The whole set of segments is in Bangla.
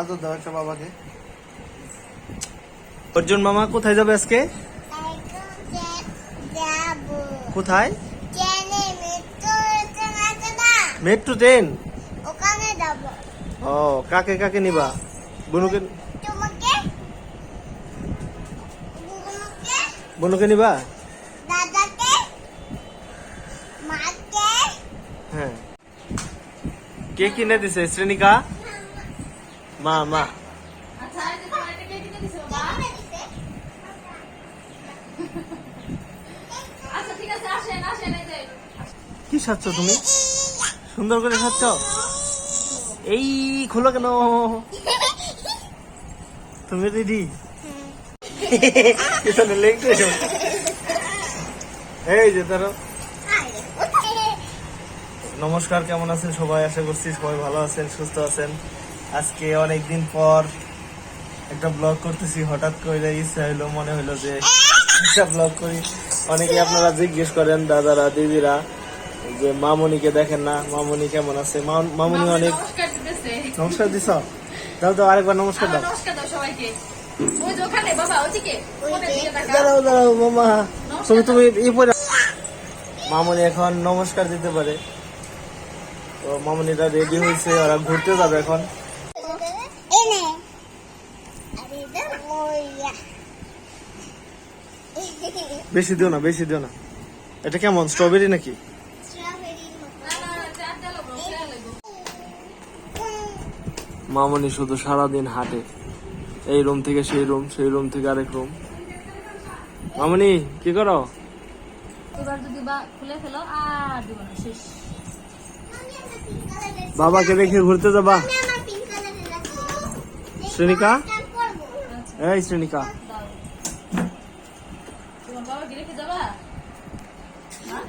আদর দাও একটা বাবাকে। অর্জুন মামা কোথায় যাবে আজকে? কোথায়? Metro train. ওখানে যাব ও কাকে কাকে নিবা? বনুকে তোমাকে বনুকে নিবা? দাদাকে মাকে। হ্যাঁ। কে কিনে দিছে শ্রেণিকা? মা মা। কে সাজছ তুমি? সুন্দর করে সাজছ? এই খোলো কেন? তুমি দিদি পিছনে লেগতে এই যে ধরো। নমস্কার কেমন আছেন সবাই? আশা করছি সবাই ভালো আছেন সুস্থ আছেন। আজকে অনেক দিন পর একটা ব্লগ করতেছি। হঠাৎ করে ইচ্ছা হইল মনে হইল যে একটা ব্লগ করি। অনেকে আপনারা জিজ্ঞেস করেন দাদারা দিদিরা যে মামুনিকে দেখেন না মামুনি কেমন আছে? মামুনি অনেক নমস্কার দিছ? দাও দাও আরেকবার নমস্কার দাও। নমস্কার দাও সবাইকে। ওই যে ওখানে বাবা ওদিকে ওখানে দিকে তাকাও। দাঁড়াও দাঁড়াও মামা। তুমি তুমি ই পরে মামুনি এখন নমস্কার দিতে পারে। তো মামুনিটা রেডি হয়েছে ওরা ঘুরতে যাবে এখন এনে আরে দাও ওইয়া বেশি দিও না বেশি দিও না। এটা কেমন স্ট্রবেরি নাকি? মামনি শুধু সারাদিন হাঁটে। এই রুম থেকে সেই রুম সেই রুম থেকে আরেক রুম মামনি কি করো? বাবাকে রেখে ঘুরতে যাবা। শ্রেণিকা এই শ্রেণিকা। হ্যাঁ?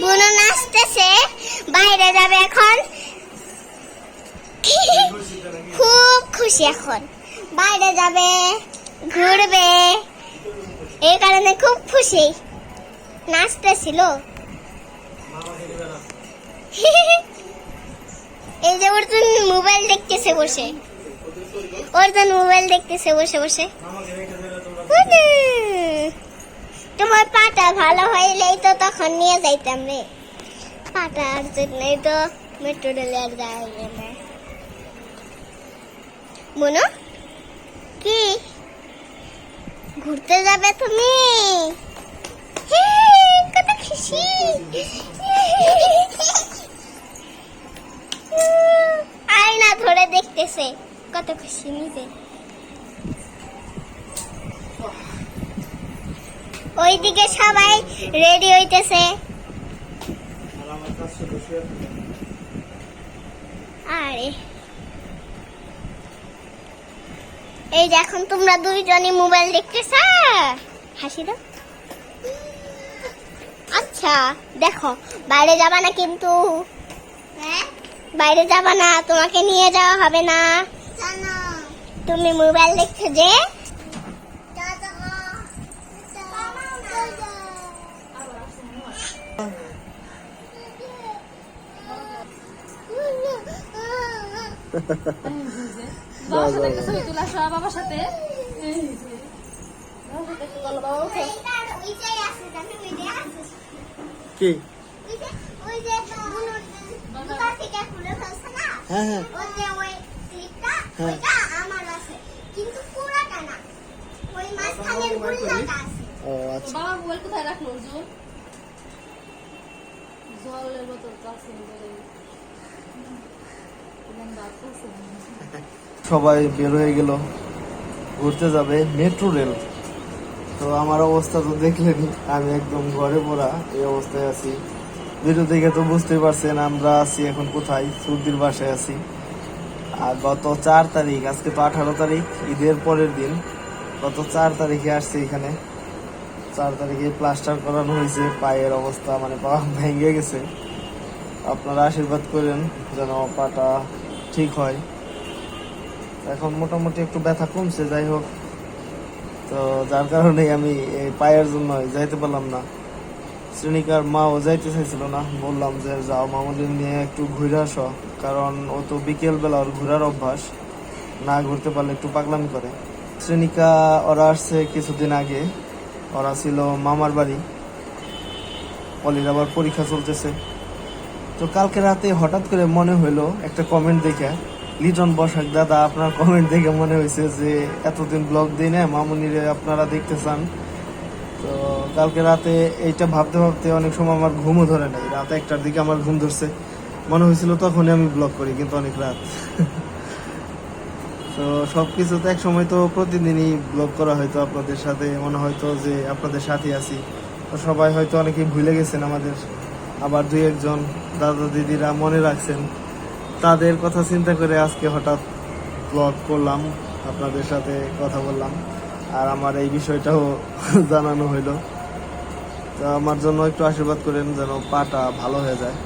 বুনো নাচতেছে বাইরে যাবে এখন। খুব খুশি এখন। বাইরে যাবে ঘুরবে। এই কারণে খুব খুশি। নাচতেছিল এই যে অর্জুন মোবাইল দেখতেছে বসে। অর্জুন মোবাইল দেখতেছে বসে বসে। তোমার পাটা ভালো হইলেই তো তখন নিয়ে যাইতাম রে। পাটার জন্যই তো মেট্রো রেলে আর যাওয়া হবে না। মনো, কি? ঘুরতে যাবে তুমি? আয়না ধরে দেখতেছে, কত খুশি নিজে। ওইদিকে সবাই রেডি হইতেছে। আরে। এই যে এখন তোমরা দুইজনই মোবাইল দেখতেছ? হাসি দাও। আচ্ছা দেখো বাইরে যাবা না কিন্তু। বাইরে যাবা না তোমাকে নিয়ে যাওয়া হবে না। তুমি মোবাইল দেখছ যে। সাথে বাবার সাথে কি? হ্যাঁ হ্যাঁ ও আচ্ছা। বাবা মোবাইল কোথায় রাখল জলের কাছে সবাই বের হয়ে গেল। ঘুরতে যাবে মেট্রো রেল। তো আমার অবস্থা তো দেখলেনি, আমি একদম ঘরে পড়া এই অবস্থায় আছি। ভিডিও দেখে তো বুঝতেই পারছেন আমরা আছি এখন কোথায় সর্দির বাসায় আছি। আর গত চার তারিখ, আজকে তো আঠারো তারিখ, ঈদের পরের দিন। গত চার তারিখে আসছি এখানে। চার তারিখে প্লাস্টার করানো হয়েছে, পায়ের অবস্থা মানে পা ভেঙে গেছে। আপনারা আশীর্বাদ করেন যেন পাটা ঠিক হয়। এখন মোটামুটি একটু ব্যথা কমছে, যাই হোক। তো যার কারণে আমি এই পায়ের জন্য যাইতে পারলাম না। শ্রেণিকার মাও যাইতে চাইছিল না। বললাম যে, যাও মামুনি নিয়ে একটু ঘুরে আসো, কারণ ও তো বিকেল বেলা ওর ঘোরার অভ্যাস। না ঘুরতে পারলে একটু পাগলামি করে। শ্রেণিকা ওরা আসছে কিছুদিন আগে। ওরা ছিল মামার বাড়ি। অলির আবার পরীক্ষা চলতেছে। তো কালকে রাতে হঠাৎ করে মনে হইল, একটা কমেন্ট দেখে লিটন বসাক দাদা, আপনার কমেন্ট দেখে মনে হয়েছে যে এতদিন ব্লগ দিই না মামুনিরে আপনারা দেখতে চান। তো কালকে রাতে এইটা ভাবতে ভাবতে অনেক সময় আমার ঘুমও ধরে নাই, রাত একটার দিকে আমার ঘুম ধরছে। মনে হয়েছিল তখনই আমি ব্লগ করি, কিন্তু অনেক রাত। তো সবকিছু তো এক সময় তো প্রতিদিনই ব্লগ করা হয়তো আপনাদের সাথে, মনে হয়তো যে আপনাদের সাথে আছি। তো সবাই হয়তো অনেকেই ভুলে গেছেন আমাদের। আবার দুই একজন দাদা দিদিরা মনে রাখছেন। তাদের কথা চিন্তা করে আজকে হঠাৎ ব্লগ করলাম, আপনাদের সাথে কথা বললাম। আর আমার এই বিষয়টাও জানানো হইল। তো আমার জন্য একটু আশীর্বাদ করেন যেন পাটা ভালো হয়ে যায়।